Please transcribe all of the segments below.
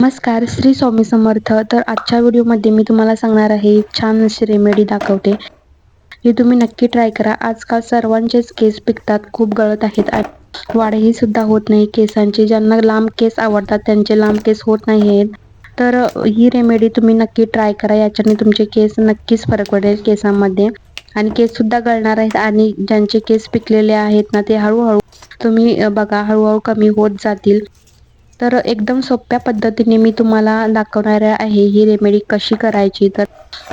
नमस्कार श्री स्वामी समर्थ. तर आजच्या व्हिडिओमध्ये मी तुम्हाला सांगणार आहे छान अशी रेमेडी दाखवते. ही तुम्ही नक्की ट्राय करा. आजकाल सर्वांचेच केस पिकतात खूप गळत आहेत. वाढही सुद्धा होत नाही केसांची. ज्यांना लांब केस आवडतात त्यांचे लांब केस होत नाही आहेत. तर ही रेमेडी तुम्ही नक्की ट्राय करा. याच्याने तुमचे केस नक्कीच फरक पडेल केसांमध्ये. आणि केस सुद्धा गळणार आहेत आणि ज्यांचे केस पिकलेले आहेत ना ते हळूहळू तुम्ही बघा हळूहळू कमी होत जातील. तर एकदम सोप्या पद्धतीने मी तुम्हाला दाखवणार आहे ही रेमेडी कशी करायची. तर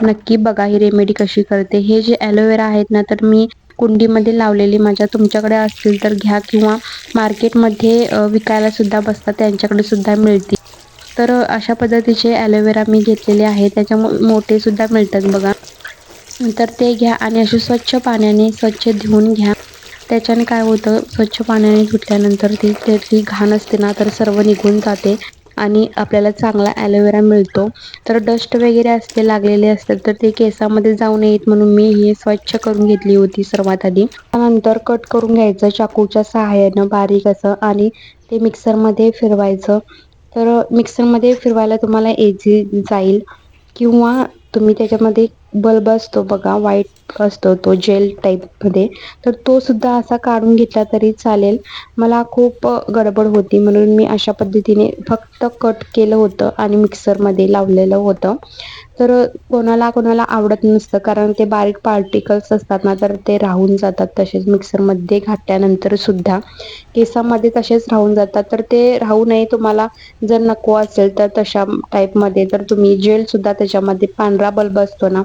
नक्की बघा ही रेमेडी कशी करते. हे जे ॲलोवेरा आहेत ना तर मी कुंडीमध्ये लावलेली माझ्या तुमच्याकडे असतील तर घ्या किंवा मार्केटमध्ये विकायला सुद्धा बसतात त्यांच्याकडे सुद्धा मिळतील. तर अशा पद्धतीचे ॲलोवेरा मी घेतलेले आहे. त्याच्यामुळे मोठे सुद्धा मिळतात बघा. तर ते घ्या आणि असे स्वच्छ पाण्याने स्वच्छ धुवून घ्या. त्याच्याने काय होतं स्वच्छ पाण्याने धुतल्यानंतर ती त्याची घाण असते ना तर सर्व निघून जाते आणि आपल्याला चांगला ॲलोवेरा मिळतो. तर डस्ट वगैरे असते लागलेले असतात तर ते केसामध्ये जाऊ नयेत म्हणून मी ही स्वच्छ करून घेतली होती सर्वात आधी. त्यानंतर कट करून घ्यायचं चाकूच्या सहाय्यानं बारीक असं आणि ते मिक्सरमध्ये फिरवायचं. तर मिक्सरमध्ये फिरवायला तुम्हाला एजी जाईल किंवा तुम्ही त्याच्यामध्ये बल्ब असतो बघा व्हाईट असतो तो जेल टाईपमध्ये तर तो सुद्धा असा काढून घेतला तरी चालेल. मला खूप गडबड होती. म्हणून मी अशा पद्धतीने फक्त कट केलं होतं आणि मिक्सरमध्ये लावलेलं होतं. तर कोणाला कोणाला आवडत नसतं कारण ते बारीक पार्टिकल्स असतात ना तर ते राहून जातात. तसेच मिक्सरमध्ये घातल्यानंतर सुद्धा केसामध्ये तसेच राहून जातात. तर ते राहू नये तुम्हाला. जर नको असेल तर तशा टाईपमध्ये तर तुम्ही जेल सुद्धा त्याच्यामध्ये पांढरा बल्ब असतो ना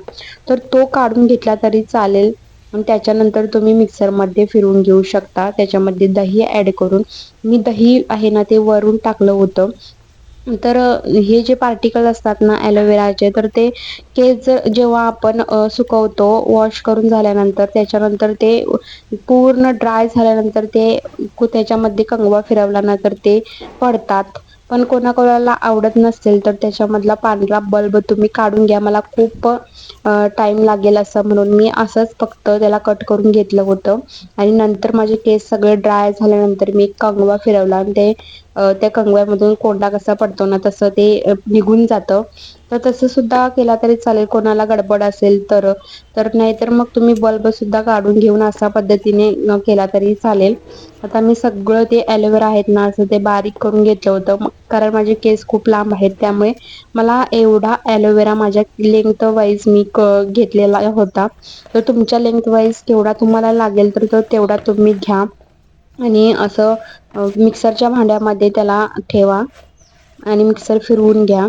तर तो काढून घेतला तरी चालेल. आणि त्याच्यानंतर तुम्ही मिक्सरमध्ये फिरून घेऊ शकता. त्याच्यामध्ये दही ॲड करून. मी दही आहे ना ते वरून टाकलं होतं. तर हे जे पार्टिकल असतात ना ॲलोवेराचे तर ते केस जेव्हा आपण सुकवतो वॉश करून झाल्यानंतर त्याच्यानंतर ते पूर्ण ड्राय झाल्यानंतर ते त्याच्यामध्ये कंगवा फिरवल्यानंतर ते पडतात. पण कोणाकोणाला आवडत नसेल तर त्याच्यामधला पांढरा बल्ब तुम्ही काढून घ्या. मला खूप टाईम लागेल असं म्हणून. मी असंच फक्त त्याला कट करून घेतलं होतं. आणि नंतर माझे केस सगळे ड्राय झाल्यानंतर मी कंगवा फिरवला. आणि ते त्या कंगव्यामधून कोंडा कसा पडतो ना तसं ते निघून जातं. तर तसं सुद्धा केला तरी चालेल. कोणाला गडबड असेल तर तर नाहीतर मग तुम्ही बल्ब सुद्धा काढून घेऊन अशा पद्धतीने केला तरी चालेल. आता मी सगळं ते ॲलोवेरा आहेत ना असं ते बारीक करून घेतलं होतं. कारण माझे केस खूप लांब आहेत त्यामुळे मला एवढा ॲलोवेरा माझ्या लेंथ वाईज मी क घेतलेला होता. तर तुमच्या लेंथ वाईज केवढा तुम्हाला लागेल तर तो तेवढा तुम्ही घ्या. आणि असं मिक्सरच्या भांड्यामध्ये त्याला ठेवा. आणि मिक्सर फिरवून घ्या.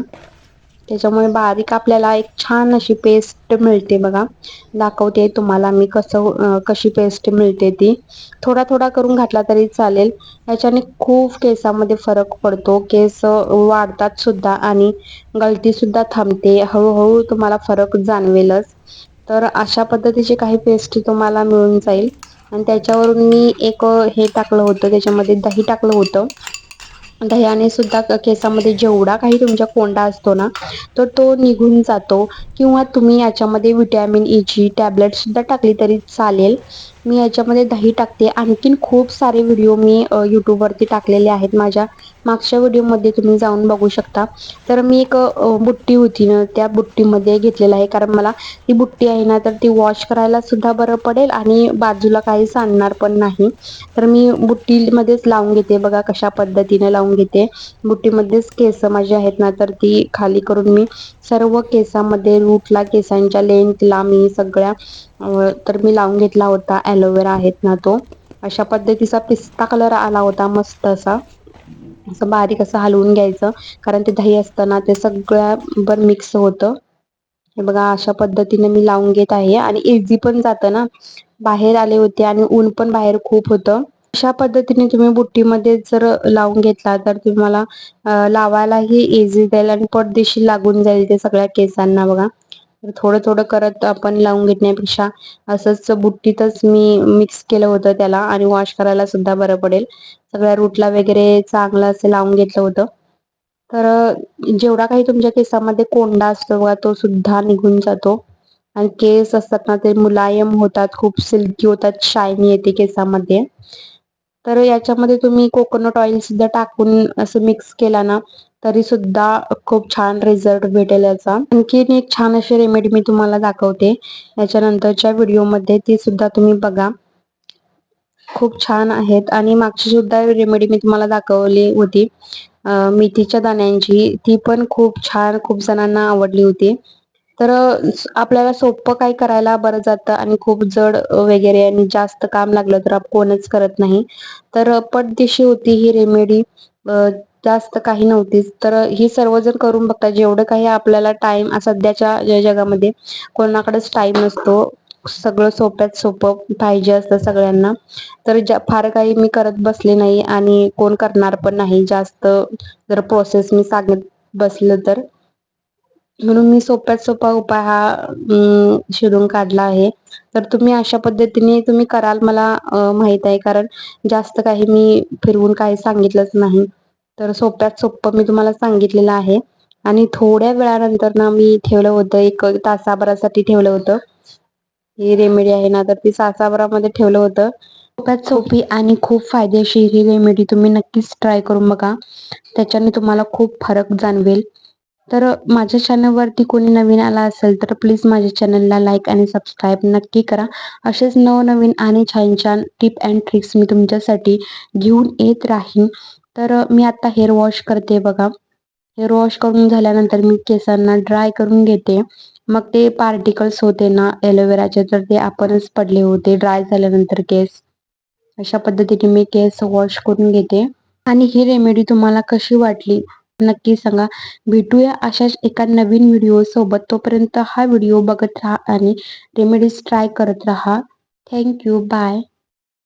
त्याच्यामुळे बारीक आपल्याला एक छान अशी पेस्ट मिळते बघा. दाखवते तुम्हाला मी कसं कशी पेस्ट मिळते ती. थोडा थोडा करून घातला तरी चालेल. याच्याने खूप केसामध्ये फरक पडतो. केस वाढतात सुद्धा आणि गळती सुद्धा थांबते. हळूहळू तुम्हाला फरक जाणवेलच. तर अशा पद्धतीचे काही पेस्ट तुम्हाला मिळून जाईल. आणि त्याच्यावरून मी एक हे टाकलं होतं. त्याच्यामध्ये दही टाकलं होतं. दह्याने सुद्धा केसामध्ये जेवढा काही तुमच्या कोंडा असतो ना तर तो निघून जातो. किंवा तुम्ही याच्यामध्ये विटॅमिन ईची टॅबलेट सुद्धा टाकली तरी चालेल. मी याच्यामध्ये दही टाकते. आणखीन खूप सारे व्हिडिओ मी यूट्यूबवरती टाकलेले आहेत. माझ्या मागच्या व्हिडिओमध्ये तुम्ही जाऊन बघू शकता. तर मी एक बुट्टी होती ना त्या बुट्टीमध्ये घेतलेलं आहे. कारण मला ती बुट्टी आहे ना तर ती वॉश करायला सुद्धा बरं पडेल आणि बाजूला काही सांडणार पण नाही. तर मी बुट्टीमध्येच लावून घेते. बघा कशा पद्धतीने लावून घेते. बुट्टीमध्येच केस माझी आहेत ना तर ती खाली करून मी सर्व केसामध्ये रूटला केसांच्या लेंथला मी सगळ्या तर मी लावून घेतला होता. ॲलोवेरा आहेत ना तो. अशा पद्धतीचा पिस्ता कलर आला होता मस्त असा. असं बारीक असं हलवून घ्यायचं. कारण ते दही असताना ते सगळ्यावर मिक्स होतं. हे बघा अशा पद्धतीने मी लावून घेत आहे. आणि इझी पण जातं ना. बाहेर आले होते आणि ऊन पण बाहेर खूप होतं. अशा पद्धतीने तुम्ही बुट्टीमध्ये जर लावून घेतला तर तुम्हाला लावायलाही इझी जाईल आणि पटदिशी लागून जाईल ते सगळ्या केसांना बघा. थोडं थोडं करत आपण लावून घेण्यापेक्षा असंच बुट्टीतच मी मिक्स केलं होतं त्याला आणि वॉश करायला सुद्धा बरं पडेल. सगळ्या रूटला वगैरे चांगलं असं लावून घेतलं होतं. तर जेवढा काही तुमच्या केसामध्ये कोंडा असतो बघा तो सुद्धा निघून जातो. आणि केस असतात ना ते मुलायम होतात खूप सिल्की होतात शायनी येते केसामध्ये. तर याच्यामध्ये तुम्ही कोकोनट ऑइल सुद्धा टाकून असं मिक्स केला ना तरी सुद्धा खूप छान रिझल्ट भेटेल याचा. आणखीन एक छान अशी रेमेडी मी तुम्हाला दाखवते. याच्यानंतरच्या व्हिडिओमध्ये ती सुद्धा तुम्ही बघा. खूप छान आहेत. आणि मागची सुद्धा रेमेडी मी तुम्हाला दाखवली होती. मेथीच्या दाण्यांची. ती पण खूप छान खूप जणांना आवडली होती. तर आपल्याला सोपं काही करायला बरं जातं आणि खूप जड वगैरे आणि जास्त काम लागलं तर कोणच करत नाही. तर पटदिशी होती ही रेमेडी जास्त काही नव्हतीच तर ही सर्वजण करून बघतात जेवढं काही आपल्याला टाइम सध्याच्या जगामध्ये कोणाकडेच टाइम नसतो सगळं सोप्यात सोपं पाहिजे असतं सगळ्यांना. तर फार काही मी करत बसले नाही आणि कोण करणार पण नाही जास्त जर प्रोसेस मी सांगत बसलं तर. म्हणून मी सोप्यात सोपा उपाय हा शोधून काढला आहे. तर तुम्ही अशा पद्धतीने तुम्ही कराल मला माहीत आहे. कारण जास्त काही मी फिरवून काही सांगितलंच नाही. तर सोप्यात सोपं मी तुम्हाला सांगितलेलं आहे. आणि थोड्या वेळानंतर ना मी ठेवलं होतं एक तासाभरासाठी ठेवलं होतं. ही रेमेडी आहे ना तर ती तासाभरामध्ये ठेवलं होतं. सोप्यात सोपी आणि खूप फायदेशीर ही रेमेडी तुम्ही नक्कीच ट्राय करून बघा. त्याच्याने तुम्हाला खूप फरक जाणवेल. तर माझ्या चॅनलवरती कोणी नवीन आला असेल तर प्लीज माझ्या चॅनलला लाईक आणि सबस्क्राईब नक्की करा. असेच नवनवीन आणि छान छान टिप अँड ट्रिक्स मी तुमच्यासाठी घेऊन येत राहीन. तर मी आता हेअर वॉश करते बघा. हेअर वॉश करून झाल्यानंतर मी केसांना ड्राय करून घेते. मग ते पार्टिकल्स होते ना एलोवेराचे तर ते आपणच पडले होते ड्राय झाल्यानंतर केस. अशा पद्धतीने मी केस वॉश करून घेते. आणि ही रेमेडी तुम्हाला कशी वाटली? नक्की सांगा. भेटूया अशाच एका नवीन व्हिडिओ सोबत. तोपर्यंत हा व्हिडिओ बघत राहा आणि रेमेडीज ट्राय करत राहा. Thank you bye